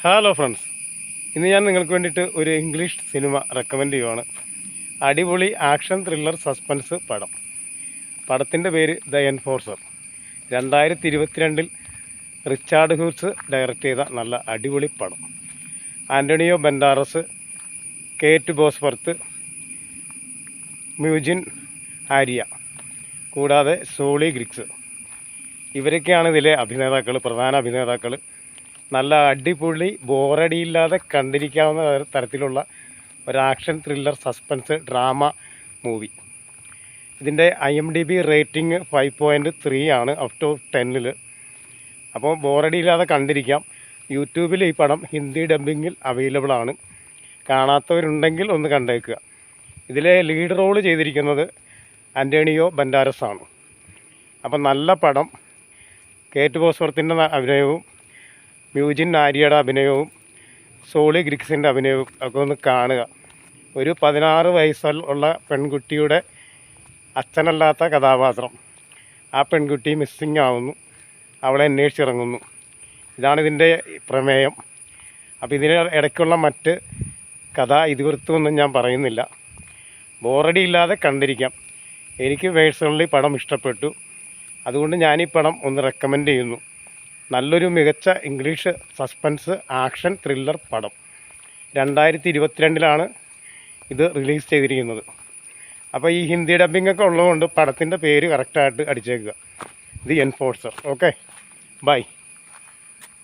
Hello friends ഇന്ന് ഞാൻ നിങ്ങൾക്ക് വേണ്ടിയിട്ട് ഒരു ഇംഗ്ലീഷ് സിനിമ റെക്കമെൻഡ് ചെയ്യുവാണ്. അടിപൊളി ആക്ഷൻ ത്രില്ലർ സസ്പെൻസ് പടം. പടത്തിന്റെ പേര് ദ എൻഫോഴ്സർ രണ്ടായിരത്തി ഇരുപത്തിരണ്ടിൽ റിച്ചാർഡ് ഹ്യൂസ് ഡയറക്റ്റ് ചെയ്ത നല്ല അടിപൊളി പടം. ആന്റണിയോ ബെൻഡാറസ് കേറ്റ് ബോസ്വർത്ത് മ്യൂജിൻ ആര്യ കൂടാതെ സോളി ഗ്രിക്സ് ഇവരൊക്കെയാണ് ഇതിലെ അഭിനേതാക്കൾ പ്രധാന അഭിനേതാക്കൾ നല്ല അടിപൊളി ബോറടിയില്ലാതെ കണ്ടിരിക്കാവുന്ന തരത്തിലുള്ള ഒരു action thriller suspense drama movie ഇതിന്റെ I M D B rating five point three ആണ് അപ് ടു ടെന്നിൽ അപ്പോൾ ബോറടിയില്ലാതെ കണ്ടിരിക്കാം. യൂട്യൂബിൽ ഈ പടം ഹിന്ദി ഡബിങ്ങിൽ അവൈലബിൾ ആണ്. കാണാത്തവരുണ്ടെങ്കിൽ ഒന്ന് കണ്ടേക്കുക. ഇതിലെ ലീഡ് റോൾ ചെയ്തിരിക്കുന്നത് ആന്റണിയോ ബൻഡാരസ് ആണ് അപ്പം നല്ല പടം. കേറ്റ് ബോസ്വർത്തിന്റെ അഭിനയവും മ്യൂജിൻ ആര്യയുടെ അഭിനയവും സോളി ഗ്രിക്സിന്റെ അഭിനയവും ഒക്കെ ഒന്ന് കാണുക. ഒരു പതിനാറ് വയസ്സുള്ള പെൺകുട്ടിയുടെ അച്ഛനല്ലാത്ത കഥാപാത്രം. ആ പെൺകുട്ടി മിസ്സിങ് ആവുന്നു. അവളെ അന്വേഷിച്ചിറങ്ങുന്നു. ഇതാണ് ഇതിന്റെ പ്രമേയം. അപ്പോൾ ഇതിന് ഇടയ്ക്കുള്ള മറ്റ് കഥ ഇതിവൃത്തമൊന്നും ഞാൻ പറയുന്നില്ല. ബോറടി ഇല്ലാതെ കണ്ടിരിക്കാം. എനിക്ക് പേഴ്സണലി പടം ഇഷ്ടപ്പെട്ടു. അതുകൊണ്ട് ഞാൻ ഈ പടം ഒന്ന് റെക്കമെൻഡ് ചെയ്യുന്നു. നല്ലൊരു മികച്ച ഇംഗ്ലീഷ് സസ്പെൻസ് ആക്ഷൻ ത്രില്ലർ പടം. രണ്ടായിരത്തി ഇരുപത്തിരണ്ടിലാണ് ഇത് റിലീസ് ചെയ്തിരിക്കുന്നത്. അപ്പോൾ ഈ ഹിന്ദി ഡബിംഗ് ഒക്കെ ഉള്ളതുകൊണ്ട് പടത്തിന്റെ പേര് കറക്റ്റായിട്ട് അടിച്ചേക്കുക. The enforcer okay bye